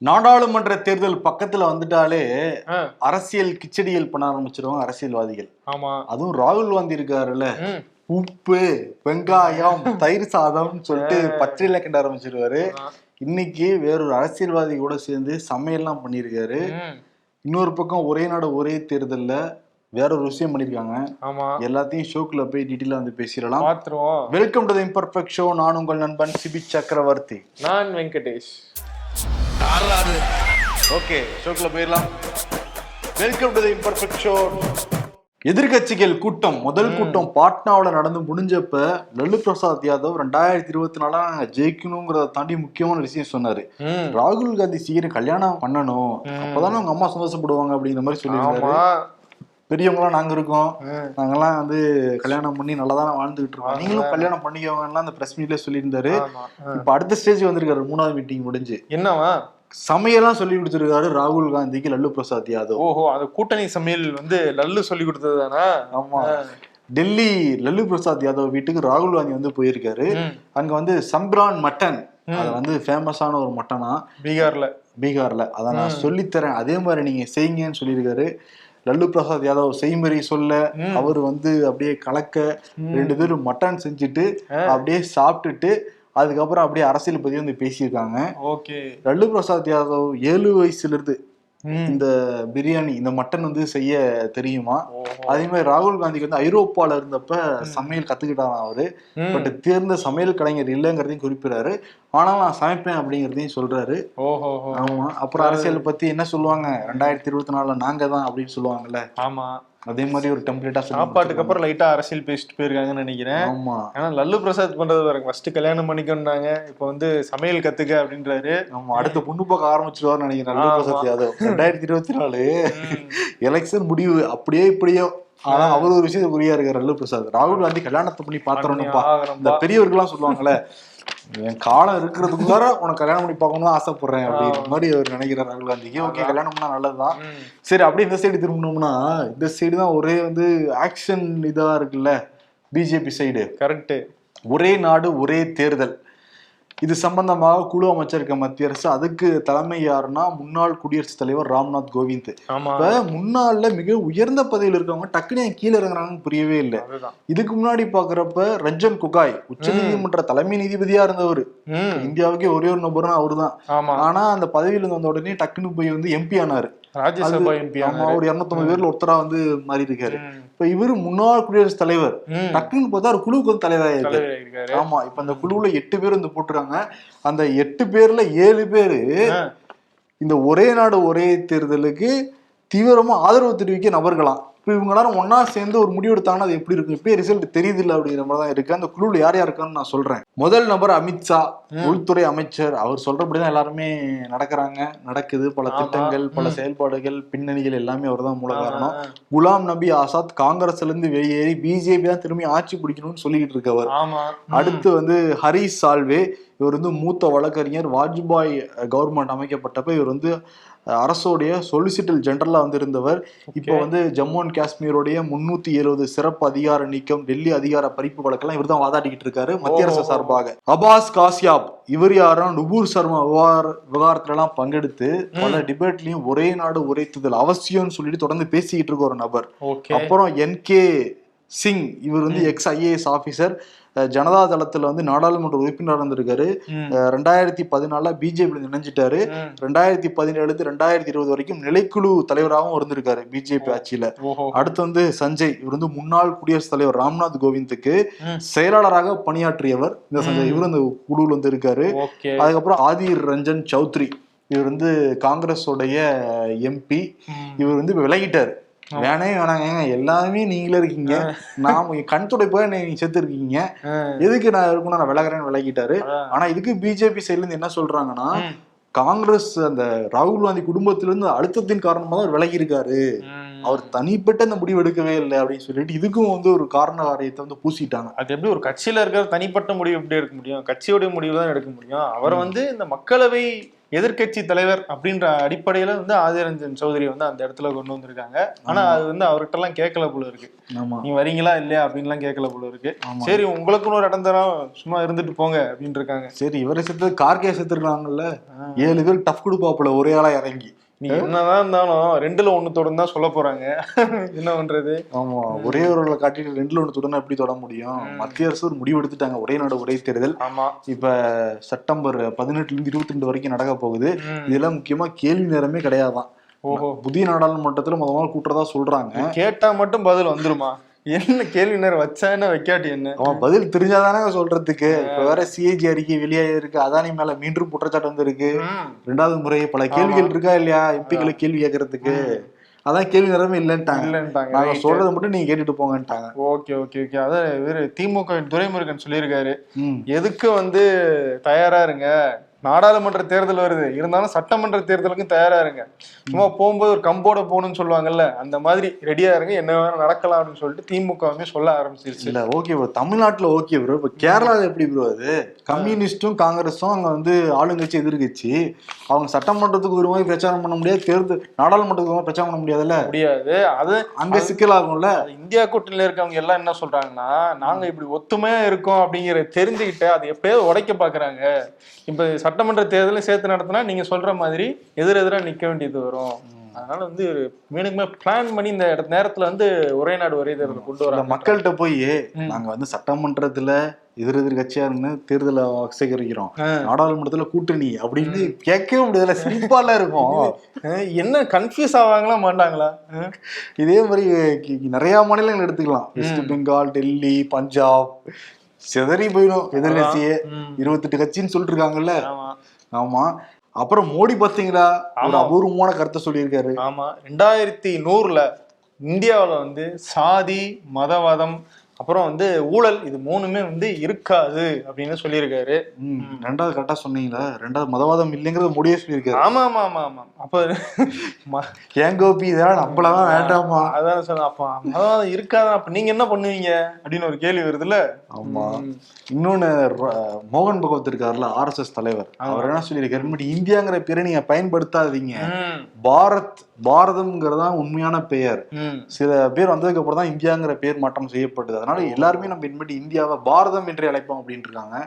நாடாளுமன்ற தேர்தல் பக்கத்துல வந்துட்டாலே அரசியல் கிச்சடிகள் பண்ண ஆரம்பிச்சிருவாங்க அரசியல்வாதிகள். ஆமா. அதுவும் ராகுல் காந்தி இருக்காருல்ல. உப்பு வெங்காயம் தயிர் சாதம்னு சொல்லிட்டு பச்சையில கிண்ட ஆரம்பிச்சிருவாரு. இன்னைக்கு வேறொரு அரசியல்வாதி கூட சேர்ந்து சமையல்லாம் பண்ணியிருக்காரு. இன்னொரு பக்கம் ஒரே நாடு ஒரே தேர்தல்ல வேற ஒரு விஷயம் பண்ணிருக்காங்க ஆமா. எல்லாத்தையும் ஷோக்குள்ள போய் டீட்டெயிலா வந்து பேசிடலாம். Welcome to the imperfect show நான் உங்கள் நண்பன் சிபி சக்கரவர்த்தி. நான் வெங்கடேஷ். ஓகே ஷோக்குள்ள போயிடலாம். Welcome to the imperfect show எதிர்கட்சிகள் கூட்டம் முதல் கூட்டம் பாட்னாவுல நடந்து முடிஞ்சப்ப லல்லு பிரசாத் யாதவ் ரெண்டாயிரத்தி இருபத்தி நாலா ஜெயிக்கணுங்கிறத தாண்டி முக்கியமான விஷயம் சொன்னாரு. ராகுல் காந்தி சீக்கிரம் கல்யாணம் பண்ணணும். அப்பதானே அவங்க அம்மா சந்தோஷப்படுவாங்க அப்படிங்கிற மாதிரி சொல்லியிருந்தாரு. பெரியவங்களாம் நாங்க இருக்கோம். நாங்கெல்லாம் வந்து கல்யாணம் பண்ணி நல்லா தானே வாழ்ந்துகிட்டு இருக்கோம். நீங்களும் கல்யாணம் பண்ணிக்கோங்கலாம் அந்த பிரஸ் மீட்ல சொல்லியிருந்தாரு. இப்ப அடுத்த ஸ்டேஜ் வந்திருக்காரு மூணாவது மீட்டிங் முடிஞ்சு. என்னவா? சமையலாம் சொல்லி கொடுத்திருக்காரு ராகுல் காந்திக்கு லல்லு பிரசாத் யாதவ். ஓஹோ அந்த கூட்டணி சமையல் வந்து லல்லு சொல்லி கொடுத்தது தானா ஆமா டெல்லி லல்லு பிரசாத் யாதவ் வீட்டுக்கு ராகுல் காந்தி வந்து போயிருக்காரு. அங்க வந்து சம்பிரான் மட்டன் அது வந்து ஃபேமஸான ஒரு மட்டனா? பீகார்ல. பீகார்ல. அதை நான் சொல்லித்தரேன். அதே மாதிரி நீங்க செய்யுங்கன்னு சொல்லியிருக்காரு. லல்லு பிரசாத் யாதவ் செய்முறை சொல்ல அவர் வந்து அப்படியே கலக்க ரெண்டு பேரும் மட்டன் செஞ்சுட்டு அப்படியே சாப்பிட்டுட்டு அதுக்கப்புறம் அப்படியே அரசியல் பத்தி வந்து பேசியிருக்காங்க. ஓகே. லல்லு பிரசாத் யாதவ் ஏழு வயசுல இருந்து இந்த பிரியாணி இந்த மட்டன் வந்து செய்ய தெரியுமா. அதே மாதிரி ராகுல் காந்திக்கு வந்து ஐரோப்பால இருந்தப்ப சமையல் கத்துக்கிட்டாராம் அவரு. பட் தேர்ந்த சமையல் கலைஞர் இல்லைங்கிறதையும் குறிப்பிடாரு ஆனாலும் நான் சமைப்பேன் அப்படிங்கிறதையும் சொல்றாரு. ஓஹோ. ஆமா. அப்புறம் அரசியல் பத்தி என்ன சொல்லுவாங்க? ரெண்டாயிரத்தி இருபத்தி நாலுல நாங்க தான் அப்படின்னு சொல்லுவாங்கல்ல. ஆமா. அதே மாதிரி ஒரு டெம்ப்ளேட்டா சாப்பாட்டுக்கு அப்புறம் லைட்டா அரசியல் பேசிட்டு போயிருக்காங்கன்னு நினைக்கிறேன். ஆமா. ஆனா லல்லு பிரசாத் பண்றது பாருங்க ஃபர்ஸ்ட் கல்யாணம் பண்ணிக்கொண்டாங்க இப்போ வந்து சமையல் கத்துக்க அப்படின்றாரு. ஆமா. அடுத்த பொண்ணு பார்க்க ஆரம்பிச்சிருவார்னு நினைக்கிறேன் லல்லு பிரசாத் யாதவ். ரெண்டாயிரத்தி இருபத்தி நாலு எலெக்ஷன் முடிவு. அப்படியே இப்படியோ. ஆனா அவர் ஒரு விஷயத்துக்கு குறியா இருக்காரு லல்லு பிரசாத். ராகுல் காந்தி கல்யாணத்தை பண்ணி பாத்திரணும்ப்பா இந்த. பெரியவர்கள்லாம் சொல்லுவாங்கல்ல என் காலம் இருக்கிறதுக்குள்ளார உனக்கு கல்யாணம் பண்ணி பார்க்கணும்னு ஆசைப்படுறேன் அப்படிங்கிற மாதிரி அவர் நினைக்கிறார் ராகுல் காந்திக்கு. ஓகே கல்யாணம் பண்ணா நல்லதுதான் சரி அப்படியே இந்த சைடு திரும்பினோம்னா இந்த சைடு தான் ஒரே வந்து ஆக்ஷன் இதா இருக்குல்ல பிஜேபி சைடு கரெக்ட் ஒரே நாடு ஒரே தேர்தல். இது சம்பந்தமாக குழு அமைச்சிருக்க மத்திய அரசு அதுக்கு தலைமை யாருன்னா முன்னாள் குடியரசுத் தலைவர் ராம்நாத் கோவிந்த். இப்ப முன்னாள்ல மிக உயர்ந்த பதவியில் இருக்கவங்க டக்குனு கீழே இறங்குறாங்கன்னு புரியவே இல்லை. இதுக்கு முன்னாடி பாக்குறப்ப ரஞ்சன் குகாய் உச்ச நீதிமன்ற தலைமை நீதிபதியா இருந்தவர். இந்தியாவுக்கே ஒரே ஒரு நபர்னா அவருதான். ஆமா. ஆனா அந்த பதவியில இருந்து வந்த உடனே டக்குன்னு போய் வந்து எம்பி ஆனாரு. ராஜ்யசபா எம்பி ஆமா ஒரு இருநூத்தம்பது பேர்ல ஒருத்தரா வந்து மாறி இருக்காரு இப்ப இவரு முன்னாள் குடியரசுத் தலைவர். டக்குன்னு பார்த்தா ஒரு குழுவுக்கு வந்து தலைவராக இருக்காரு தலைவர் இருக்காரு ஆமா இப்ப அந்த குழுவுல எட்டு பேர் வந்து போட்டுருக்காங்க. அந்த எட்டு பேர்ல ஏழு பேரு இந்த ஒரே நாடு ஒரே தேர்தலுக்கு தீவிரமா ஆதரவு தெரிவிக்க நபர்களாம். இப்ப இவங்க எல்லாரும் ஒன்னா சேர்ந்து ஒரு முடிவு எடுத்தாங்கன்னா அது எப்படி இருக்கும்? இப்பயே ரிசல்ட் தெரியுது இல்ல அப்படிங்கிற மாதிரி தான் இருக்கு. அந்த குழுவில் யார் யார் இருக்கான்னு நான் சொல்றேன். முதல் நபர் அமித்ஷா உள்துறை அமைச்சர். அவர் சொல்றபடிதான் எல்லாருமே நடக்கிறாங்க. நடக்குது. பல திட்டங்கள் பல செயல்பாடுகள் பின்னணிகள் எல்லாமே அவர் தான் மூல காரணம். குலாம் நபி ஆசாத் காங்கிரஸ்ல இருந்து வெளியேறி பிஜேபி தான் திரும்பி ஆட்சி பிடிக்கணும்னு சொல்லிக்கிட்டு இருக்கவர். அடுத்து வந்து ஹரிஷ் சால்வே. இவர் வந்து மூத்த வழக்கறிஞர். வாஜ்பாய் கவர்மெண்ட் அமைக்கப்பட்டப்ப இவர் வந்து அரசோடைய சொலிசிட்டல் ஜெனரலா வந்து இருந்தவர் இப்போ வந்து ஜம்மு அண்ட் காஷ்மீருடைய முன்னூத்தி எழுபது சிறப்பு அதிகார நீக்கம் டெல்லி அதிகார பறிப்பு வழக்கெல்லாம் இவர் தான் வாதாடிக்கிட்டு இருக்காரு மத்திய அரசு சார்பாக. அபாஸ் காசியாப் இவர் யாரும் நுபூர் சர்மா விவகார விவகாரத்துல எல்லாம் பங்கெடுத்து பல டிபேட்லயும் ஒரே நாடு ஒரே தேர்தல் அவசியம்னு சொல்லிட்டு தொடர்ந்து பேசிக்கிட்டு இருக்க ஒரு நபர். அப்புறம் என் கே சிங் இவர் வந்து எக்ஸ் ஐஏஎஸ் ஆபீசர் ஜனதா தளத்துல வந்து நாடாளுமன்ற உறுப்பினர் இருந்திருக்காரு. ரெண்டாயிரத்தி பதினாலுல பிஜேபி இணைஞ்சிட்டாரு. ரெண்டாயிரத்தி பதினேழு ரெண்டாயிரத்தி இருபது வரைக்கும் நிலைக்குழு தலைவராகவும் இருந்திருக்காரு பிஜேபி ஆட்சியில. அடுத்து வந்து சஞ்சய் இவர் வந்து முன்னாள் குடியரசுத் தலைவர் ராம்நாத் கோவிந்துக்கு. செயலாளராக பணியாற்றியவர். இந்த சஞ்சய் இவர் இந்த குழுவில் வந்து இருக்காரு. அதுக்கப்புறம் ஆதிர் ரஞ்சன் சௌத்ரி இவர் வந்து காங்கிரஸோடைய எம்பி. இவர் வந்து விலகிட்டாரு. வேணே வேணாங்க. ஏங்க, எல்லாமே நீங்களே இருக்கீங்க. நாம கண் துடைப்பா நீங்க செத்து இருக்கீங்க எதுக்கு நான் இருக்கணும்? நான் விலகிறேன்னு விலகிட்டாரு. அதான். ஆனா இதுக்கு பிஜேபி சைடுல இருந்து என்ன சொல்றாங்கன்னா. காங்கிரஸ் அந்த ராகுல் காந்தி குடும்பத்திலிருந்து அழுத்தத்தின் காரணமா தான் விலகி இருக்காரு. அவர் தனிப்பட்ட அந்த முடிவு எடுக்கவே இல்லை அப்படின்னு சொல்லிட்டு இதுக்கும் வந்து ஒரு காரண காரியத்தை வந்து பூசிட்டாங்க. அது எப்படி ஒரு கட்சியில இருக்கிற தனிப்பட்ட முடிவு எப்படி எடுக்க முடியும்? கட்சியோட முடிவு தான் எடுக்க முடியும். அவரை வந்து இந்த மக்களவை எதிர்க்கட்சி தலைவர் அப்படின்ற அடிப்படையில வந்து ஆதிரஞ்சன் சௌதரி வந்து அந்த இடத்துல கொண்டு வந்திருக்காங்க. ஆனா அது வந்து அவர்கிட்ட எல்லாம் கேட்கல போல இருக்கு. நீ வரீங்களா இல்லையா அப்படின்லாம் கேட்கல போல இருக்கு. சரி உங்களுக்குன்னு ஒரு இடம் தரோம் சும்மா இருந்துட்டு போங்க அப்படின்னு இருக்காங்க. சரி இவரை செத்து கார்கே செத்துருக்காங்கல்ல. ஏழு பேர் டஃப் கொடுப்பாப்புல ஒரே ஆளா இறங்கி. நீ என்னதான் இருந்தாலும் ரெண்டுல ஒண்ணு தொடர்ந்து தான் சொல்ல போறாங்க. என்ன பண்றது? ஆமா ஒரே ஒரு காட்டிட்டு ரெண்டுல ஒண்ணு தொடர்ந்து எப்படி தொட முடியும்? மத்திய அரசு ஒரு முடிவு எடுத்துட்டாங்க ஒரே நாடு ஒரே தேர்தல். ஆமா. இப்ப செப்டம்பர் பதினெட்டுல இருந்து இருபத்தி ரெண்டு வரைக்கும் நடக்க போகுது. இதெல்லாம் முக்கியமா கேள்வி நேரமே கிடையாதான். ஓஹோ. புதிய நாடாளுமன்றத்துல முத முதல்ல கூட்டுறதா சொல்றாங்க. கேட்டா மட்டும் பதில் வந்துருமா? என்ன கேள்வி நேரம் வச்சா என்ன வைக்காட்டி என்ன? அவன் பதில் தெரிஞ்சாதானே சொல்றதுக்கு. இப்ப வேற சிஏஜி அறிக்கை வெளியாக இருக்கு. அதானி மேல மீண்டும் குற்றச்சாட்டு வந்து இருக்கு. ரெண்டாவது முறை பல கேள்விகள் இருக்கா இல்லையா? எம்பிக்களை கேள்வி கேட்கறதுக்கு அதான் கேள்வி நேரமே இல்லைன்ட்டாங்க. இல்லன்ட்டாங்க. நாங்க சொல்றதை மட்டும் நீங்க கேட்டுட்டு போங்கன்ட்டாங்க. Okay okay okay. அதான் இவரு திமுக துரைமுருகன் சொல்லியிருக்காரு. எதுக்கு வந்து தயாரா இருங்க? நாடாளுமன்ற தேர்தல் வருது. இருந்தாலும் சட்டமன்ற தேர்தலுக்கும் தயாரா இருங்க. சும்மா போகும்போது ஒரு கம்போட போகணும்னு சொல்லுவாங்கல்ல அந்த மாதிரி ரெடியா இருங்க. என்ன வேணா நடக்கலாம் அப்படின்னு சொல்லிட்டு திமுகவுமே சொல்ல ஆரம்பிச்சிருச்சு. இல்ல ஓகே ப்ரோ தமிழ்நாட்டுல ஓகே ப்ரோ இப்ப கேரளால எப்படி ப்ரோ அது? கம்யூனிஸ்டும் காங்கிரஸும் அங்க வந்து ஆளுங்கட்சி எதிர்கட்சி அவங்க சட்டமன்றத்துக்கு ஒரு மாதிரி பிரச்சாரம் பண்ண முடியாது. தேர்தல் நாடாளுமன்றத்துக்கு ஒரு பிரச்சாரம் பண்ண முடியாதுல்ல? முடியாது. அது அங்க சிக்கலாகும்ல இந்தியா கூட்டணியில இருக்கவங்க எல்லாம் என்ன சொல்றாங்கன்னா நாங்க இப்படி ஒத்துமையா இருக்கோம் அப்படிங்கிற தெரிஞ்சுக்கிட்டு அதை எப்பயாவது உடைக்க பாக்குறாங்க. இப்ப சட்டமன்ற தேர்தலும் சேர்த்து நடத்தினா நீங்க சொல்ற மாதிரி எதிர் நிக்க வேண்டியது வரும். அதனால வந்து மீனுக்குமே பிளான் பண்ணி இந்த நேரத்துல வந்து ஒரே நாடு ஒரே தேர்தல் கொண்டு வராங்க. மக்கள்கிட்ட போய். நாங்க வந்து சட்டமன்றத்துல எதிர் எதிர் கட்சியா இருந்து தேர்தலை சேகரிக்கிறோம். நாடாளுமன்றத்துல கூட்டணி அப்படின்னு கேட்கவே முடியாதுல சிரிப்பால இருக்கும். என்ன கன்ஃபியூஸ் ஆவாங்களா மாட்டாங்களா? இதே மாதிரி நிறைய மாநிலங்கள் எடுத்துக்கலாம். வெஸ்ட் பெங்கால் டெல்லி பஞ்சாப் சிதறி போயிடும் எதிர்கட்சியே. இருபத்தெட்டு கட்சின்னு சொல்லிட்டு இருக்காங்கல்ல. ஆமா. அப்புறம் மோடி பாத்தீங்களா? ஒரு. அபூர்வமான கருத்தை சொல்லியிருக்காரு. ஆமா. ரெண்டாயிரத்தி நூறுல இந்தியாவுல வந்து சாதி மதவாதம் அப்புறம் வந்து ஊழல் இது மூணுமே வந்து இருக்காது அப்படின்னு சொல்லியிருக்காரு. ரெண்டாவது கரெக்டா சொன்னீங்களா. ரெண்டாவது மதவாதம் இல்லைங்கிறத மோடியே சொல்லியிருக்காரு. ஆமா ஆமா ஆமா ஆமா அப்ப ம- ஏன் கோபி? இதெல்லாம் நம்மளதான் வேண்டாமா? அதான் சொன்ன அப்ப மதவாதம் இருக்காது? அப்ப நீங்க என்ன பண்ணுவீங்க? அப்படின்னு ஒரு கேள்வி வருதுல்ல. ஆமா. இன்னொன்னு மோகன் பகவத் இருக்காருல்ல ஆர்எஸ்எஸ் தலைவர். அவர் என்ன சொல்லியிருக்காரு? இந்தியாங்கிற பேரை நீங்க பயன்படுத்தாதீங்க பாரத் பாரதம்ங்கிறதா உண்மையான பெயர். சில பேர் வந்ததுக்கு அப்புறம் தான் இந்தியாங்கிற பேர் மாற்றம் செய்யப்பட்டது. அதனால எல்லாருமே நம்ம இனிமேட்டு இந்தியாவை பாரதம் என்றே அழைப்போம் அப்படின்ட்டு இருக்காங்க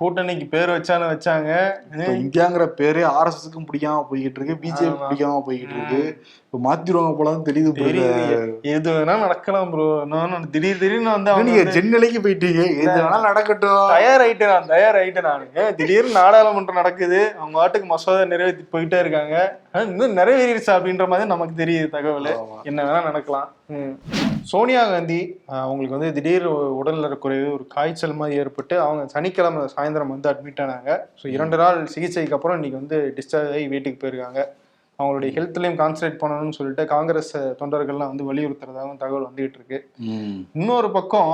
கூட்டணிக்கு பேர் வச்சாலும் வச்சாங்க. இந்தியாங்கிற பேரே ஆர்எஸ்எஸ்க்கும் பிடிக்காம போய்கிட்டு இருக்கு பிஜேபி. பிடிக்காம போய்கிட்டு இருக்கு இப்ப மாத்திருவாங்க போலதான் தெரியுது எது வேணா நடக்கலாம் ப்ரோ நான் திடீர் திடீர்னு வந்து நீங்க ஜென் நிலைக்கு போயிட்டீங்க? எது வேணாலும் நடக்கட்டும். தயாராயிட்டு நான் தயாராயிட்டு நானுங்க திடீர்னு நாடாளுமன்றம் நடக்குது. அவங்க வாட்டுக்கு மசோதா நிறைவேற்றி போயிட்டே இருக்காங்க. இன்னும் நிறைவேறிடுச்சா அப்படின்ற மாதிரி நமக்கு தெரியுது தகவல். என்ன வேணா நடக்கலாம். சோனியா காந்தி அவங்களுக்கு வந்து திடீர் உடல்நலக்குறைவு ஒரு காய்ச்சல் மாதிரி ஏற்பட்டு அவங்க சனிக்கிழமை சாயந்தரம் வந்து அட்மிட் ஆனாங்க. ஸோ இரண்டு நாள் சிகிச்சைக்கு அப்புறம் இன்னைக்கு வந்து டிஸ்சார்ஜ் ஆகி வீட்டுக்கு போயிருக்காங்க. அவங்களுடைய ஹெல்த்லையும் கான்சன்ட்ரேட் பண்ணணும்னு சொல்லிட்டு காங்கிரஸ் தொண்டர்கள்லாம் வந்து வலியுறுத்துறதாகவும் தகவல் வந்துகிட்டு இருக்கு. இன்னொரு பக்கம்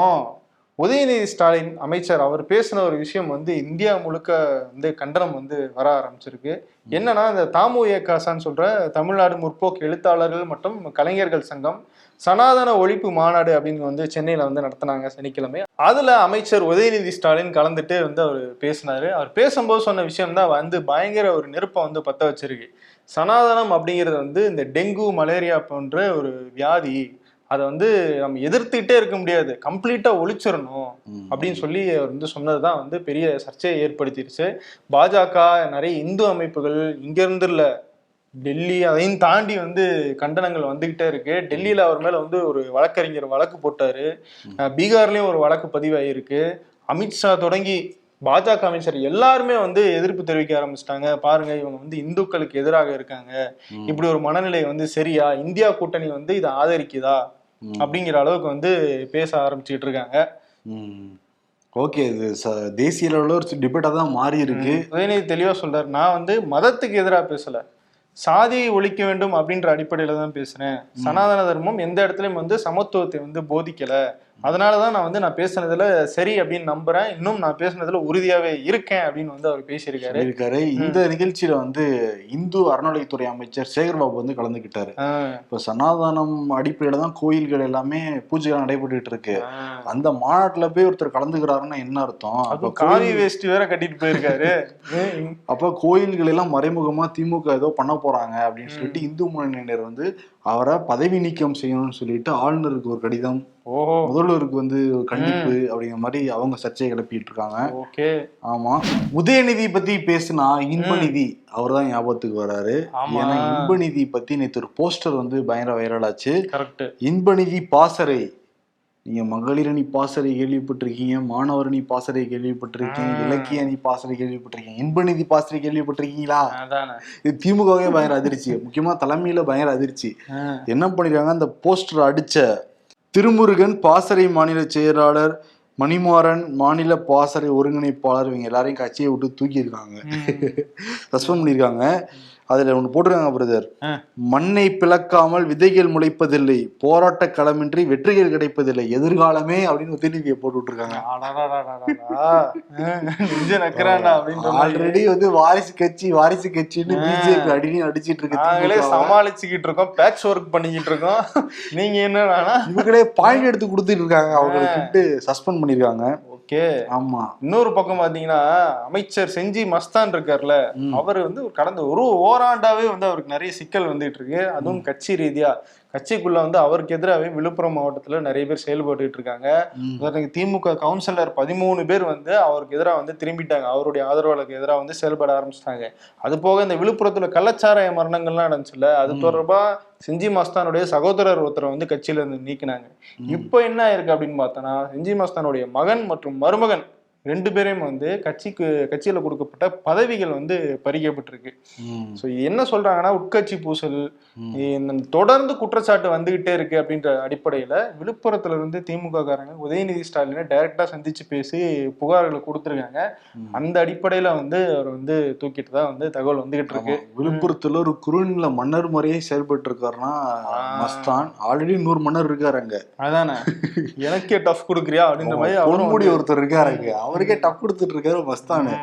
உதயநிதி ஸ்டாலின் அமைச்சர் அவர் பேசின ஒரு விஷயம் வந்து இந்தியா முழுக்க வந்து கண்டனம் வந்து வர ஆரம்பிச்சிருக்கு. என்னன்னா இந்த தாமு ஏகாசான்னு சொல்ற தமிழ்நாடு முற்போக்கு எழுத்தாளர்கள் மற்றும் கலைஞர்கள் சங்கம் சனாதன ஒழிப்பு மாநாடு அப்படின்னு வந்து சென்னையில வந்து நடத்தினாங்க சனிக்கிழமை. அதுல அமைச்சர் உதயநிதி ஸ்டாலின் கலந்துட்டு வந்து அவர் பேசினாரு. அவர் பேசும்போது சொன்ன விஷயம் தான் வந்து பயங்கர ஒரு நெருப்பை வந்து பத்த வச்சிருக்கு. சனாதனம் அப்படிங்கிறது வந்து இந்த டெங்கு மலேரியா போன்ற ஒரு வியாதி அதை வந்து நம்ம எதிர்த்துக்கிட்டே இருக்க முடியாது. கம்ப்ளீட்டா ஒழிச்சிடணும். அப்படின்னு சொல்லி அவர் வந்து சொன்னதுதான் வந்து பெரிய சர்ச்சையை ஏற்படுத்திருச்சு. பாஜக நிறைய இந்து அமைப்புகள் இங்க இருந்து இல்ல டெல்லி அதையும் தாண்டி வந்து கண்டனங்கள் வந்துகிட்டே இருக்கு. டெல்லியில அவர் மேல வந்து ஒரு வழக்கறிஞர் வழக்கு போட்டாரு. பீகார்லயும் ஒரு வழக்கு பதிவாயிருக்கு. அமித்ஷா தொடங்கி பாஜக அமைச்சர் எல்லாருமே வந்து எதிர்ப்பு தெரிவிக்க ஆரம்பிச்சிட்டாங்க. பாருங்க இவங்க வந்து இந்துக்களுக்கு எதிராக இருக்காங்க. இப்படி ஒரு மனநிலை வந்து சரியா? இந்தியா கூட்டணி வந்து இதை ஆதரிக்குதா. அப்படிங்கிற அளவுக்கு வந்து பேச ஆரம்பிச்சுட்டு இருக்காங்க. ஓகே இது தேசிய அளவுல ஒரு டிபேட்டா தான் மாறி இருக்கு. உதயநிதி தெளிவா சொல்றாரு. நான் வந்து மதத்துக்கு எதிராக பேசல. சாதியை ஒழிக்க வேண்டும் அப்படின்ற அடிப்படையில தான் பேசுறேன். சனாதன தர்மம் எந்த இடத்துலயும் வந்து சமத்துவத்தை வந்து போதிக்கல. அதனாலதான் நான் வந்து நான் பேசுனதுல சரி அப்படின்னு நம்புறேன். இன்னும் நான் பேசுனதுல உறுதியாவே இருக்கேன் அப்படின்னு வந்து அவர் பேசியிருக்காரு. இருக்காரு இந்த நிகழ்ச்சியில வந்து இந்து அறநிலையத்துறை அமைச்சர் சேகர்பாபு வந்து கலந்துக்கிட்டாரு. ஆஹ் இப்ப சனாதனம் அடிப்படையில தான் கோயில்கள் எல்லாமே பூஜைகள் நடைபெற்றுட்டு இருக்கு. அந்த மாநாட்டுல போய் ஒருத்தர் கலந்துக்கிறாருன்னா என்ன அர்த்தம்? அப்ப காவி வேஷ்டி வேற கட்டிட்டு போயிருக்காரு. அப்ப கோயில்கள் எல்லாம் மறைமுகமா திமுக ஏதோ பண்ண போறாங்க அப்படின்னு சொல்லிட்டு இந்து முன்னணியினர் வந்து அவரை பதவி நீக்கம் செய்யணும்னு சொல்லிட்டு ஆளுநருக்கு ஒரு கடிதம் முதல்வருக்கு வந்து கண்டிப்பு அப்படிங்கிற மாதிரி அவங்க சர்ச்சையை கிளப்பிட்டு இருக்காங்க. ஓகே. ஆமா. உதயநிதி பத்தி பேசினா இன்பநிதி அவர் தான் ஞாபகத்துக்கு வராரு. ஏன்னா இன்பநிதி பத்தி நேற்று ஒரு போஸ்டர் வந்து பயங்கர வைரலாச்சு கரெக்ட் இன்பநிதி பாசறை நீங்க மகளிரணி பாசறை கேள்விப்பட்டிருக்கீங்க மாணவரணி பாசறை கேள்விப்பட்டிருக்கீங்க. இலக்கிய அணி பாசறை கேள்விப்பட்டிருக்கீங்க இன்பநிதி பாசறை கேள்விப்பட்டிருக்கீங்களா? இது திமுகவே பயங்கர அதிர்ச்சி. முக்கியமா தலைமையில பயங்கர அதிர்ச்சி. என்ன பண்ணிருக்காங்க? அந்த போஸ்டர் அடிச்ச திருமுருகன் பாசறை மாநில செயலாளர் மணிமாறன் மாநில பாசறை ஒருங்கிணைப்பாளர் இவங்க எல்லாரையும் கட்சியை விட்டு தூக்கியிருக்காங்க. சஸ்பெண்ட் பண்ணியிருக்காங்க. அதுல ஒன்று போட்டிருக்காங்க பிரதர். மண்ணை பிளக்காமல் விதைகள் முளைப்பதில்லை போராட்ட களமின்றி வெற்றிகள் கிடைப்பதில்லை எதிர்காலமே அப்படின்னு உதயநிதியை போட்டு விட்டுருக்காங்க. ஆல்ரெடி வந்து வாரிசு கட்சி வாரிசு கட்சின்னு. பிஜேபி அடினி அடிச்சிட்டு இருக்கு நாங்களே. சமாளிச்சுக்கிட்டு இருக்கோம் பேட்ச் ஒர்க் பண்ணிக்கிட்டு இருக்கோம் நீங்க என்னன்னா இவங்களே பாயிண்ட் எடுத்து கொடுத்துட்டு இருக்காங்க அவங்களுக்கு சஸ்பெண்ட் பண்ணிருக்காங்க ஓகே ஆமா. இன்னொரு பக்கம் பாத்தீங்கன்னா அமைச்சர் செஞ்சி மஸ்தான் இருக்கார்ல. அவர் வந்து கடந்த ஒரு ஓராண்டாவே வந்து அவருக்கு நிறைய சிக்கல் வந்துட்டு இருக்கு. அதுவும் கட்சி ரீதியா. கட்சிக்குள்ள வந்து அவருக்கு எதிராகவே விழுப்புரம் மாவட்டத்துல நிறைய பேர் செயல்பட்டுட்டு இருக்காங்க. திமுக கவுன்சிலர் பதிமூணு பேர் வந்து அவருக்கு எதிராக வந்து திரும்பிட்டாங்க. அவருடைய ஆதரவாளருக்கு எதிராக வந்து செயல்பட ஆரம்பிச்சிட்டாங்க. அது போக இந்த விழுப்புரத்துல கள்ளச்சாராய மரணங்கள்லாம் நடந்துச்சுல்ல? அது தொடர்பா செஞ்சி மஸ்தானுடைய சகோதரர் ஒருத்தரை வந்து கட்சியில இருந்து நீக்கினாங்க. இப்போ என்ன ஆயிருக்கு அப்படின்னு பார்த்தோன்னா செஞ்சி மஸ்தானுடைய மகன் மற்றும் மருமகன் ரெண்டு பேரையும் வந்து கட்சிக்கு கட்சியில கொடுக்கப்பட்ட பதவிகள் வந்து பறிக்கப்பட்டிருக்கு. ஸோ என்ன சொல்றாங்கன்னா உட்கட்சி பூசல். தொடர்ந்து குற்றச்சாட்டு வந்துகிட்டே இருக்கு அப்படின்ற அடிப்படையில விழுப்புரத்துல இருந்து திமுக காரங்க உதயநிதி ஸ்டாலினை டைரக்டா சந்திச்சு பேசி புகார்களை கொடுத்துருக்காங்க. அந்த அடிப்படையில வந்து அவர் வந்து தூக்கிட்டு தான் வந்து தகவல் வந்துகிட்டு இருக்கு. விழுப்புரத்துல ஒரு குறுநில மன்னர் முறையே செயல்பட்டு இருக்காருன்னா. மஸ்தான். ஆல்ரெடி நூறு மன்னர் இருக்காரு அங்க. அதானே. எனக்கே டஃப் கொடுக்குறியா அப்படின்ற மாதிரி அவரும் ஒருத்தர் இருக்காரு அங்க. அவருக்கே டப் கொடுத்துட்டு இருக்காரு மஸ்தானு.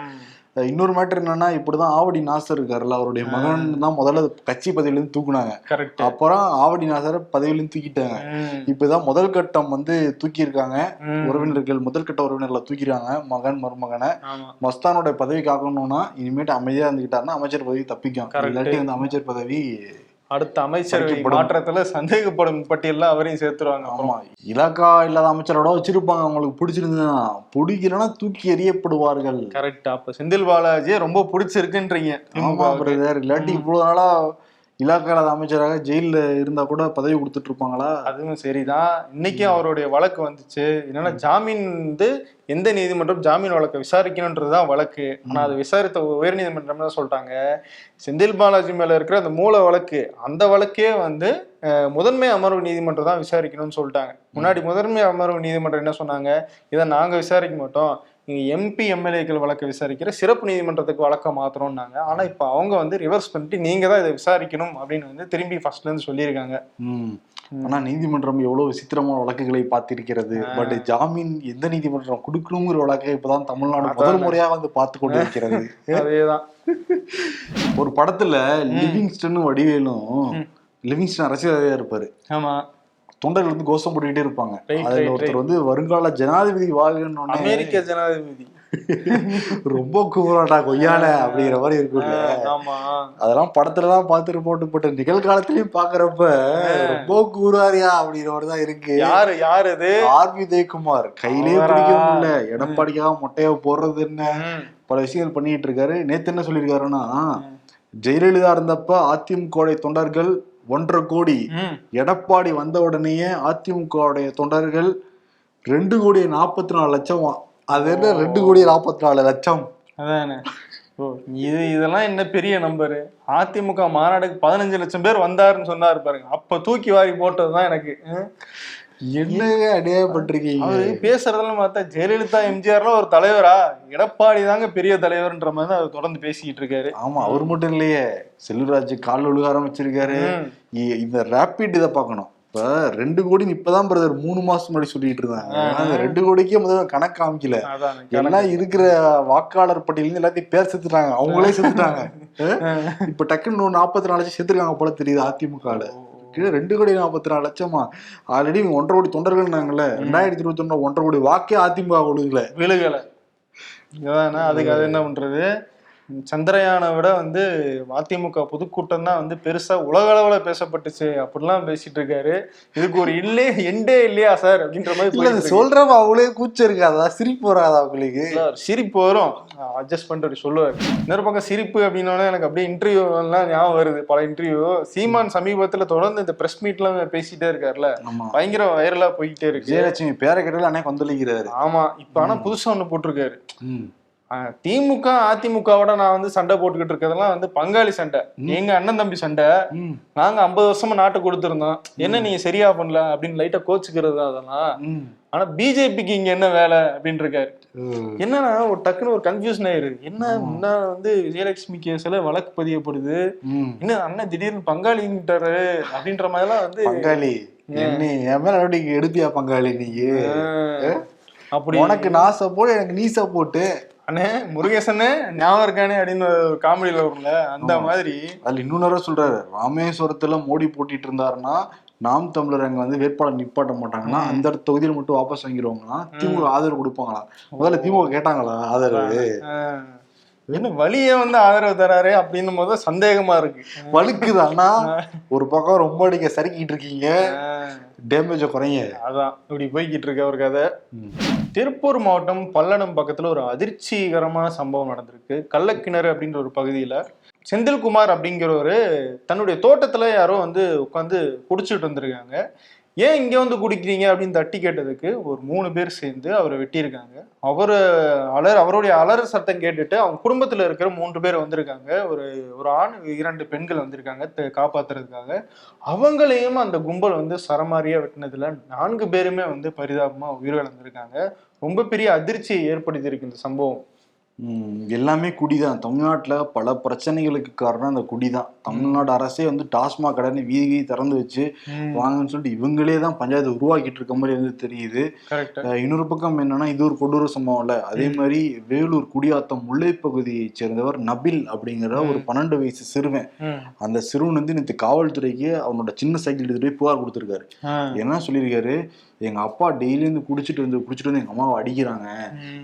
இன்னொரு மேட்டர் என்னன்னா இப்படிதான் ஆவடி நாசர் இருக்காருல்ல அவருடைய மகன் தான் முதல்ல கட்சி பதவியில இருந்து தூக்குனாங்க அப்புறம் ஆவடி நாசரை பதவியில இருந்து தூக்கிட்டாங்க இப்பதான் முதல் கட்டம் வந்து தூக்கி இருக்காங்க உறவினர்கள் முதல் கட்ட உறவினர்களை தூக்கிடுறாங்க மகன் மருமகனை. மஸ்தானோட பதவி காக்கணும்னா இனிமேட்டு அமைதியா இருந்துகிட்டாருன்னா அமைச்சர் பதவி தப்பிக்கும். இல்லாட்டி அந்த அமைச்சர் பதவி அடுத்த அமைச்சரவை. மாற்றத்துல சந்தேகப்படும் பட்டியல்ல அவரையும் சேர்த்துருவாங்க. ஆமா. இலாக்கா இல்லாத அமைச்சரோட வச்சிருப்பாங்க. அவங்களுக்கு பிடிச்சிருந்ததுன்னா பிடிக்கலன்னா தூக்கி எறியப்படுவார்கள். கரெக்ட் அப்ப செந்தில் பாலாஜியை ரொம்ப பிடிச்சிருக்குன்றீங்க. இல்லாட்டி இவ்வளவு நாளா இலாக்கா இல்லாத அமைச்சராக ஜெயில்ல இருந்தா கூட பதவி கொடுத்துட்டு இருப்பாங்களா? அதுவும் சரிதான். இன்னைக்கும் அவருடைய வழக்கு வந்துச்சு. என்னன்னா ஜாமீன் வந்து எந்த நீதிமன்றம் ஜாமீன் வழக்கை விசாரிக்கணுன்றதுதான் வழக்கு. ஆனா அது விசாரித்த உயர் நீதிமன்றம் தான் சொல்லிட்டாங்க செந்தில் பாலாஜி மேல இருக்கிற அந்த மூல வழக்கு அந்த வழக்கே வந்து முதன்மை அமர்வு நீதிமன்றம் தான் விசாரிக்கணும்னு சொல்லிட்டாங்க. முன்னாடி முதன்மை அமர்வு நீதிமன்றம் என்ன சொன்னாங்க? இதை நாங்க விசாரிக்க மாட்டோம். நீங்க எம்பி எம்எல்ஏக்கள் வழக்கை விசாரிக்கிற சிறப்பு நீதிமன்றத்துக்கு வழக்க மாத்திரம்னாங்க ஆனா இப்ப அவங்க வந்து ரிவர்ஸ் பண்ணிட்டு நீங்க தான் இதை விசாரிக்கணும் அப்படின்னு வந்து திரும்பி ஃபர்ஸ்ட்ல இருந்து சொல்லியிருக்காங்க. ம். ஆனா நீதிமன்றம் எவ்வளவு விசித்திரமான வழக்குகளை பார்த்திருக்கிறது. பட் ஜாமீன் எந்த நீதிமன்றம் கொடுக்கணுங்கிற வழக்கை இப்பதான் தமிழ்நாடு முதல் முறையா வந்து பார்த்து கொண்டு இருக்கிறது அதேதான். ஒரு படத்துல லிவிங்ஸ்டன் வடிவேலும் லிவிங்ஸ்டன் அரசியல்வாதியா இருப்பாரு. ஆமா. தொண்டர்கள் வந்து கோஷம் போட்டுக்கிட்டே இருப்பாங்க. அதுல ஒருத்தர் வந்து வருங்கால ஜனாதிபதி வாழ்கன்னு அமெரிக்க ஜனாதிபதி. ரொம்ப கூறாட்டா கொய்யால அப்படிங்கிற மாதிரி இருக்குல்ல ஆமா. அதெல்லாம் படத்துல எல்லாம் பார்த்துட்டு போட்டு நிகழ்காலத்திலயும் பாக்குறப்ப ரொம்ப கூறாரியா அப்படிங்கிற மாதிரி தான் இருக்கு. யாரு யாரு இது ஆர் வி உதயகுமார் கையிலே? பிடிக்க முடியல. எடப்பாடிக்காக மொட்டையா போடுறது என்ன? பல விஷயங்கள் பண்ணிட்டு இருக்காரு. நேத்து என்ன சொல்லியிருக்காருன்னா ஜெயலலிதா இருந்தப்ப அதிமுக தொண்டர்கள் ஒன்றரை கோடி. எடப்பாடி வந்த உடனேயே அதிமுக தொண்டர்கள் ரெண்டு கோடி நாற்பத்தி நாலு லட்சம் அது என்ன ரெண்டு கோடி நாற்பத்தி நாலு லட்சம்? அதானே. இது இதெல்லாம் என்ன பெரிய நம்பரு? அதிமுக மாநாடுக்கு பதினஞ்சு லட்சம் பேர் வந்தாருன்னு சொன்னாரு பாருங்க. அப்ப தூக்கி வாரி போட்டதுதான் எனக்கு. என்னங்க அடையாளப்பட்டிருக்கீங்க அவரு பேசுறதெல்லாம் பார்த்தா ஜெயலலிதா எம்ஜிஆர்லாம் ஒரு தலைவரா? எடப்பாடி தாங்க பெரிய தலைவர்ன்ற மாதிரி தான் அவர் தொடர்ந்து பேசிக்கிட்டு இருக்காரு. ஆமா அவர் மட்டும் இல்லையே. செல்வராஜ் கால் ஒழுக ஆரம்பிச்சிருக்காரு. இந்த ரேபிட் இதை பார்க்கணும். இப்ப ரெண்டு கோடி இப்பதான் பிரதர் மூணு மாசம் முன்னாடி சொல்லிட்டு இருந்தாங்க. ரெண்டு கோடிக்கே முதல்ல கணக்கு காமிக்கல. எல்லாம் இருக்கிற வாக்காளர் பட்டியல எல்லாத்தையும் பேர் செத்துட்டாங்க. அவங்களே செத்துட்டாங்க. இப்ப டக்குன்னு நாற்பத்தி நாலு லட்சம் செத்துருக்காங்க போல தெரியுது அதிமுகல கீழே ரெண்டு கோடி நாற்பத்தி நாலு லட்சமா ஆல்ரெடி ஒன்றரை கோடி தொண்டர்கள்னாங்கல்ல ரெண்டாயிரத்தி இருபத்தி ஒண்ணு ஒன்றரை கோடி வாக்கே அதிமுக கொடுக்கல. விழுகலை. அதுக்கு அது என்ன பண்றது? சந்திரயானை விட வந்து அதிமுக பொதுக்கூட்டம் தான் வந்து பெருசா உலக அளவுல பேசப்பட்டுச்சு. அப்படிலாம் பேசிட்டு இருக்காரு. இதுக்கு ஒரு இல்லே எண்டே இல்லையா சார்? அப்படின்ற மாதிரி. சொல்றவங்க அவங்களே கூச்சம் இருக்காதா? சிரிப்பு வராதா அவங்களுக்கு? சிரிப்பு வரும். அட்ஜஸ்ட் பண்ணிட்டு அப்படி சொல்லுவாரு. இன்னொரு பக்கம் சிரிப்பு அப்படின்னோடனே எனக்கு அப்படியே இன்டர்வியூ எல்லாம் ஞாபகம் வருது. பல இன்டர்வியூ சீமான் சமீபத்துல தொடர்ந்து இந்த பிரஸ் மீட்லாம் பேசிட்டே இருக்காருல்ல பயங்கர வைரலா போயிட்டே இருக்கு. விஜயலட்சுமி பேரை கேட்டாலும் அன்னைக்கு கொந்தளிக்கிறாரு ஆமா. இப்ப ஆனா புதுசா ஒண்ணு போட்டிருக்காரு. திமுக அதிமுகவோட நான் வந்து சண்டை போட்டுக்கிட்டு இருக்கிறதெல்லாம் வந்து பங்காளி சண்டை. எங்க அண்ணன் தம்பி சண்டை. நாங்க ஐம்பது வருஷமா நாட்டு கொடுத்திருந்தோம். என்ன நீங்க சரியா பண்ணல அப்படின்னு லைட்டா கோச்சுக்கிறது அதெல்லாம். ஆனா பிஜேபிக்கு இங்க என்ன வேலை அப்படின்னு இருக்காரு. என்னன்னா ஒரு டக்குன்னு ஒரு கன்ஃபியூஷன் ஆயிரு. என்ன முன்னா வந்து விஜயலட்சுமி கேஸ்ல வழக்கு பதியப்படுது. என்ன அண்ணன் திடீர்னு பங்காளிங்கிட்டாரு அப்படின்ற மாதிரிலாம் வந்து பங்காளி. என்ன என் மேல நடவடிக்கை எடுப்பியா பங்காளி நீ? அப்படி உனக்கு நான் சப்போர்ட் எனக்கு நீ சப்போர்ட் அண்ணே முருகேசனே ஞாபகம் இருக்கானே அப்படின்னு காமெடியில வரும்ல அந்த மாதிரி. அதுல இன்னொரு சொல்றாரு ராமேஸ்வரத்துல மோடி போட்டிட்டு இருந்தாருன்னா நாம் தமிழர் அங்க வந்து வேட்பாளர் நிப்பாட்ட மாட்டாங்கன்னா அந்த தொகுதியில மட்டும் வாபஸ் வாங்கிடுவாங்கன்னா திமுக ஆதரவு கொடுப்பாங்களா முதல்ல திமுக கேட்டாங்களா ஆதரவு? என்ன வழியே வந்து ஆதரவு தராரு அப்படின்னும் போது சந்தேகமா இருக்கு. வழுக்குதான்னா ஒரு பக்கம் ரொம்ப அடிக்க சறுக்கிட்டு இருக்கீங்க. டேமேஜ குறைங்க. அதான் இப்படி போய்கிட்டு இருக்க ஒரு கதை. திருப்பூர் மாவட்டம் பல்லடம் பக்கத்துல ஒரு அதிர்ச்சிகரமான சம்பவம் நடந்திருக்கு. கள்ளக்கிணறு அப்படின்ற ஒரு பகுதியில செந்தில்குமார் அப்படிங்கிறவரு தன்னுடைய தோட்டத்துல யாரோ வந்து உட்காந்து குடிச்சிட்டு வந்திருக்காங்க. ஏன் இங்கே வந்து குடிக்கிறீங்க அப்படின்னு தட்டி கேட்டதுக்கு ஒரு மூணு பேர் சேர்ந்து அவரை வெட்டியிருக்காங்க. அவர் அலர் அவருடைய அலறு சத்தம் கேட்டுட்டு அவங்க குடும்பத்தில் இருக்கிற மூன்று பேர் வந்திருக்காங்க. ஒரு ஒரு ஆண் இரண்டு பெண்கள் வந்திருக்காங்க காப்பாத்துறதுக்காக. அவங்களையும் அந்த கும்பல் வந்து சரமாரியாக வெட்டினதுல நான்கு பேருமே வந்து பரிதாபமாக உயிரிழந்திருக்காங்க. ரொம்ப பெரிய அதிர்ச்சியை ஏற்படுத்தியிருக்கு இந்த சம்பவம். எல்லாமே குடிதான். தமிழ்நாட்டுல பல பிரச்சனைகளுக்கு காரணம் அந்த குடிதான். தமிழ்நாடு அரசே வந்து டாஸ்மாக் கடைன்னு வீதி வீதி திறந்து வச்சு வாங்கன்னு சொல்லிட்டு இவங்களே தான் பஞ்சாயத்து உருவாக்கிட்டு இருக்க மாதிரி வந்து தெரியுது. இன்னொரு பக்கம் என்னன்னா இது ஒரு கொடூர சம்பவம்ல அதே மாதிரி வேலூர் குடியாத்தம் முல்லை பகுதியை சேர்ந்தவர் நபில் அப்படிங்கிற ஒரு பன்னெண்டு வயசு சிறுவன். அந்த சிறுவன் வந்து நேற்று காவல்துறைக்கு அவனோட சின்ன சைக்கிள் எடுத்துட்டு போய் புகார் கொடுத்துருக்காரு. என்ன சொல்லியிருக்காரு? எங்க அப்பா டெய்லி வந்து குடிச்சிட்டு வந்து குடிச்சிட்டு வந்து எங்க அம்மாவை அடிக்கிறாங்க.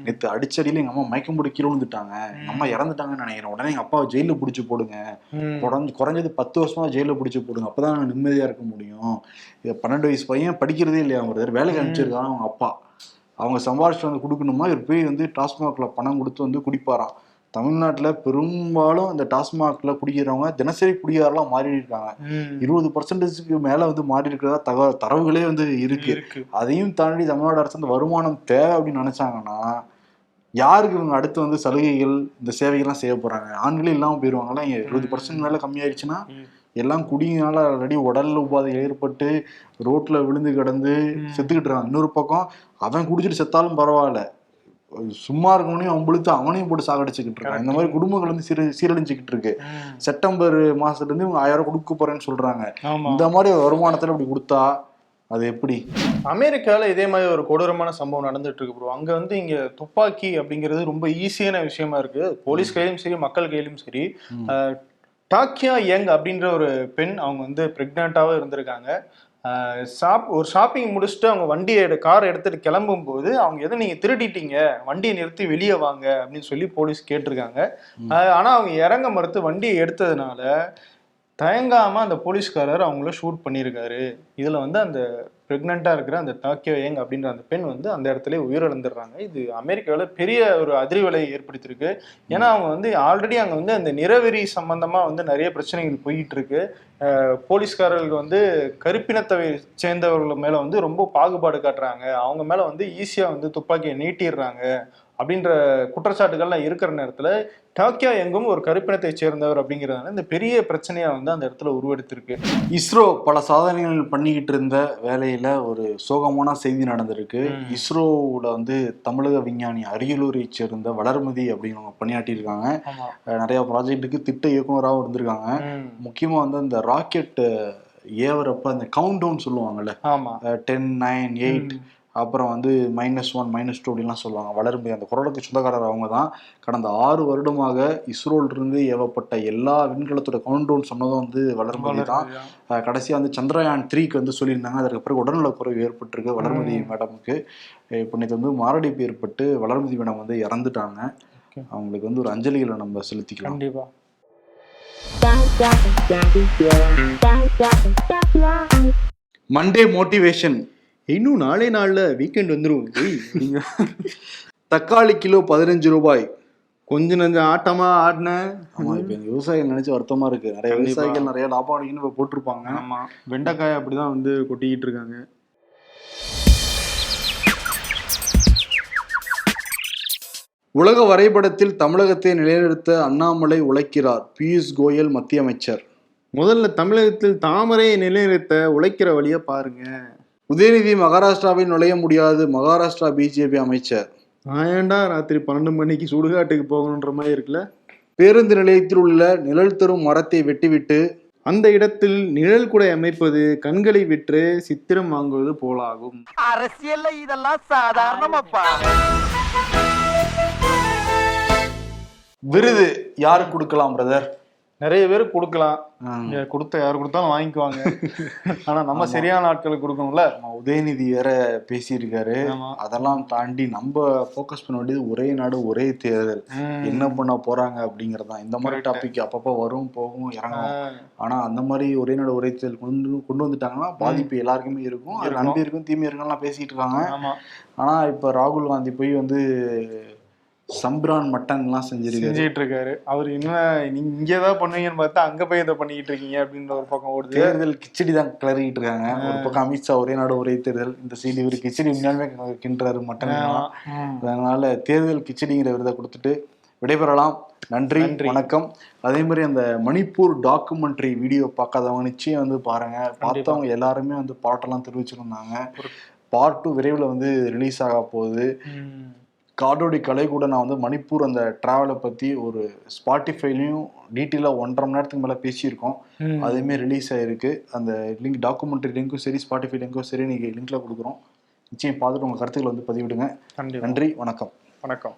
நேற்று அடிச்சடியில எங்க அம்மா மயக்கம் போட்டு கீழே விழுந்துட்டாங்க அம்மா இறந்துட்டாங்கன்னு நினைக்கிறேன். உடனே எங்க அப்பாவை ஜெயில பிடிச்சி போடுங்க. குறைஞ்ச குறைஞ்சது பத்து வருஷமா ஜெயில பிடிச்சி போடுங்க. அப்பதான் நிம்மதியா இருக்க முடியும். பன்னெண்டு வயசு பையன் படிக்கிறதே இல்லையா அவர் வேலைக்கு அனுப்பிச்சிருக்காங்க அவங்க அப்பா. அவங்க சம்பாரிச்சு வந்து கொடுக்கணுமா? இவர் போய் வந்து டாஸ்மாக்ல பணம் கொடுத்து வந்து குடிப்பாராம். தமிழ்நாட்டுல பெரும்பாலும் இந்த டாஸ்மாக்ல குடிக்கிறவங்க தினசரி குடியாரெல்லாம் மாறி இருக்காங்க இருபது பர்சன்டேஜ்க்கு மேல வந்து மாறி இருக்கிறதா தக தரவுகளே வந்து இருக்கு. அதையும் தாண்டி தமிழ்நாடு அரசு அந்த வருமானம் தேவை அப்படின்னு நினைச்சாங்கன்னா யாருக்கு இவங்க அடுத்து வந்து சலுகைகள் இந்த சேவைகள்லாம் செய்ய போறாங்க? ஆண்களே இல்லாம போயிருவாங்களா இங்க இருபது பர்சன்ட் மேல கம்மியாயிடுச்சுன்னா. எல்லாம் குடியினால ஆல்ரெடி உடல் உபாதை ஏற்பட்டு ரோட்ல விழுந்து கிடந்து. செத்துக்கிட்டு இருக்கான் இன்னொரு பக்கம் அவன் குடிச்சிட்டு செத்தாலும் பரவாயில்ல. சும்மா இருக்கவனையும் அவன் புழுத்து அவனையும் போட்டு சாகடிச்சுக்கிட்டு இருக்கான். இந்த மாதிரி குடும்பங்கள் வந்து சீர சீரழிஞ்சுக்கிட்டு இருக்கு. செப்டம்பர் மாசத்துல இருந்து இவங்க ஆயிரம் கொடுக்க போறேன்னு சொல்றாங்க. இந்த மாதிரி வருமானத்துல இப்படி கொடுத்தா அது எப்படி? அமெரிக்கால இதே மாதிரி ஒரு கொடூரமான சம்பவம் நடந்துட்டு இருக்கு ப்ரோ அங்க வந்து இங்க துப்பாக்கி அப்படிங்கிறது ரொம்ப ஈஸியான விஷயமா இருக்கு. போலீஸ் கையிலும் சரி மக்கள் கையிலும் சரி டாக்கியா யங் அப்படின்ற ஒரு பெண் அவங்க வந்து பிரெக்னெண்ட்டாகவும் இருந்திருக்காங்க. ஷாப் ஒரு ஷாப்பிங் முடிச்சுட்டு அவங்க வண்டியை எடு கார் எடுத்துட்டு கிளம்பும் போது அவங்க எதை நீங்க திருடிட்டீங்க? வண்டியை நிறுத்தி வெளியே வாங்க அப்படின்னு சொல்லி போலீஸ் கேட்டிருக்காங்க. ஆனா அவங்க இறங்க மறுத்து வண்டியை எடுத்ததுனால தயங்காம அந்த போலீஸ்காரர் அவங்கள ஷூட் பண்ணியிருக்காரு. இதுல வந்து அந்த ப்ரெக்னெண்ட்டாக இருக்கிற அந்த டாக்கியோ ஏங் அப்படின்ற அந்த பெண் வந்து அந்த இடத்துல உயிரிழந்துடுறாங்க. இது அமெரிக்காவில் பெரிய ஒரு அதிர்வலை ஏற்படுத்தியிருக்கு. ஏன்னா அவங்க வந்து ஆல்ரெடி அங்க வந்து அந்த நிறவெறி சம்பந்தமா வந்து நிறைய பிரச்சனைகள் போயிட்டு இருக்கு போலீஸ்காரர்களுக்கு வந்து கருப்பினத்தை சேர்ந்தவர்கள் மேல வந்து ரொம்ப பாகுபாடு காட்டுறாங்க. அவங்க மேல வந்து ஈஸியா வந்து துப்பாக்கியை நீட்டிடுறாங்க. அப்படின்ற குற்றச்சாட்டுகள்லாம் இருக்கிற நேரத்துல டாக்கியா எங்கும் ஒரு கருப்பினத்தை சேர்ந்தவர் அப்படிங்கிறதுனால இந்த பெரிய பிரச்சனையா வந்து அந்த இடத்துல உருவெடுத்திருக்கு. இஸ்ரோ பல சாதனைகள் பண்ணிக்கிட்டு இருந்த வேலையில ஒரு சோகமான செய்தி நடந்திருக்கு. இஸ்ரோவுல வந்து தமிழக விஞ்ஞானி அரியலூரை சேர்ந்த வளர்மதி அப்படிங்கிறவங்க பணியாற்றியிருக்காங்க. நிறைய ப்ராஜெக்ட்டுக்கு திட்ட இயக்குனராகவும் இருந்திருக்காங்க. முக்கியமா வந்து அந்த ராக்கெட் ஏவரப்ப அந்த கவுண்ட் டவுன் சொல்லுவாங்கல்ல டென் நைன் எயிட் அப்புறம் வந்து மைனஸ் ஒன் மைனஸ் டூ அப்படின்லாம் சொல்லுவாங்க. வளர்மதி அந்த குரலுக்கு சொந்தக்காரர் அவங்க தான் கடந்த ஆறு வருடமாக இஸ்ரோல இருந்து ஏவப்பட்ட எல்லா விண்கலத்தோட கவுண்ட் டவுன் சொன்னதும் வந்து வளர்மதி தான் அஹ் கடைசியா வந்து சந்திரயான் த்ரீக்கு வந்து சொல்லியிருந்தாங்க. அதற்கு பிறகு உடல்நலக் குறைவு ஏற்பட்டிருக்கு வளர்மதி மேடமுக்கு இப்போ நேற்று வந்து மாரடைப்பு ஏற்பட்டு வளர்மதி மேடம் வந்து இறந்துட்டாங்க. அவங்களுக்கு வந்து ஒரு அஞ்சலிகளை நம்ம செலுத்திக்கலாம். கண்டிப்பா. மண்டே மோட்டிவேஷன் இன்னும் நாளே நாள்ல வீக்கெண்ட் நீங்க தக்காளி கிலோ பதினஞ்சு ரூபாய். கொஞ்ச நஞ்சம் ஆட்டமா ஆடின. ஆமா இப்ப எங்க விவசாயிகள் நினைச்சு வருத்தமா இருக்கு. நிறைய. விவசாயிகள் நிறைய லாபம் அடிக்கணும்னு இப்ப போட்டிருப்பாங்க. ஆமா. வெண்டைக்காய் அப்படிதான் வந்து கொட்டிக்கிட்டு இருக்காங்க. உலக வரைபடத்தில் தமிழகத்தை நிலைநிறுத்த அண்ணாமலை உழைக்கிறார் பியூஷ் கோயல் மத்திய அமைச்சர். முதல்ல தமிழகத்தில் தாமரையை நிலைநிறுத்த உழைக்கிற வழிய பாருங்க. உதயநிதி மகாராஷ்டிராவில் நுழைய முடியாது மகாராஷ்டிரா பிஜேபி அமைச்சர். ஏன்டா ராத்திரி பன்னெண்டு மணிக்கு சுடுகாட்டுக்கு போகணுன்ற மாதிரி இருக்குல்ல? பேருந்து நிலையத்தில் உள்ள நிழல் தரும் மரத்தை வெட்டிவிட்டு அந்த இடத்தில் நிழல் குடை அமைப்பது கண்களை விற்று சித்திரம் வாங்குவது போலாகும். அரசியல்ல இதெல்லாம் சாதாரணமாப்பா. விருது யாருக்கு கொடுக்கலாம் பிரதர் நிறைய பேர் கொடுக்கலாம். கொடுத்த யார் கொடுத்தாலும் வாங்கிக்குவாங்க. ஆனா நம்ம. சரியான ஆட்களுக்கு கொடுக்கணும்ல? உதயநிதி வேற பேசியிருக்காரு. அதெல்லாம் தாண்டி நம்ம ஃபோக்கஸ் பண்ண வேண்டியது ஒரே நாடு ஒரே தேர்தல். என்ன பண்ண போறாங்க அப்படிங்கறதுதான் இந்த மாதிரி. டாபிக் அப்பப்போ வரும் போகும் இறங்கும். ஆனா அந்த மாதிரி ஒரே நாடு ஒரே தேர்தல் கொண்டு கொண்டு வந்துட்டாங்கன்னா பாதிப்பு எல்லாருக்குமே இருக்கும். அது. நன்மை இருக்கும். தீமை இருக்கும்லாம் பேசிட்டு இருக்காங்க. ஆனா இப்ப ராகுல் காந்தி போய் வந்து சம்பிரான் மட்டன் எல்லாம் செஞ்சிருக்காரு. செஞ்சுட்டு இருக்காரு அவர் என்ன நீங்க இங்கதான் பண்ணுவீங்கன்னு பார்த்தா அங்க போய் இதை பண்ணிட்டு இருக்கீங்க அப்படின்ற ஒரு பக்கம் ஓடுது. தேர்தல் கிச்சடி தான் கிளறிட்டு இருக்காங்க ஒரு பக்கம் அமித்ஷா ஒரே நாடு ஒரே தேர்தல். இந்த சைடு இவர் கிச்சடி உண்மையாலுமே கிண்டுறாரு மட்டன். அதனால தேர்தல் கிச்சடிங்கிற விருதை கொடுத்துட்டு விடைபெறலாம். நன்றி. வணக்கம். அதே மாதிரி அந்த மணிப்பூர் டாக்குமெண்ட்ரி வீடியோ பார்க்காதவங்க நிச்சயம் வந்து பாருங்க. பார்த்தவங்க எல்லாருமே வந்து பாட்டெல்லாம் தெரிவிச்சிருந்தாங்க. பார்ட் டூ விரைவில் வந்து ரிலீஸ் ஆக போகுது. காடோடி கலை கூட நான் வந்து மணிப்பூர் அந்த டிராவலை பற்றி ஒரு ஸ்பாட்டிஃபைலையும் டீட்டெயிலாக ஒன்றரை மணி நேரத்துக்கு மேலே பேசியிருக்கோம். ம். அதுவுமே ரிலீஸ் ஆயிருக்கு. அந்த லிங்க் டாக்குமெண்ட்ரி லிங்க்கும் சரி ஸ்பாட்டிஃபை லிங்க்கும் சரி நீங்கள் லிங்க்ல கொடுக்குறோம். நிச்சயம் பார்த்துட்டு உங்கள் கருத்துக்களை வந்து பதிவிடுங்க. நன்றி வணக்கம். வணக்கம்.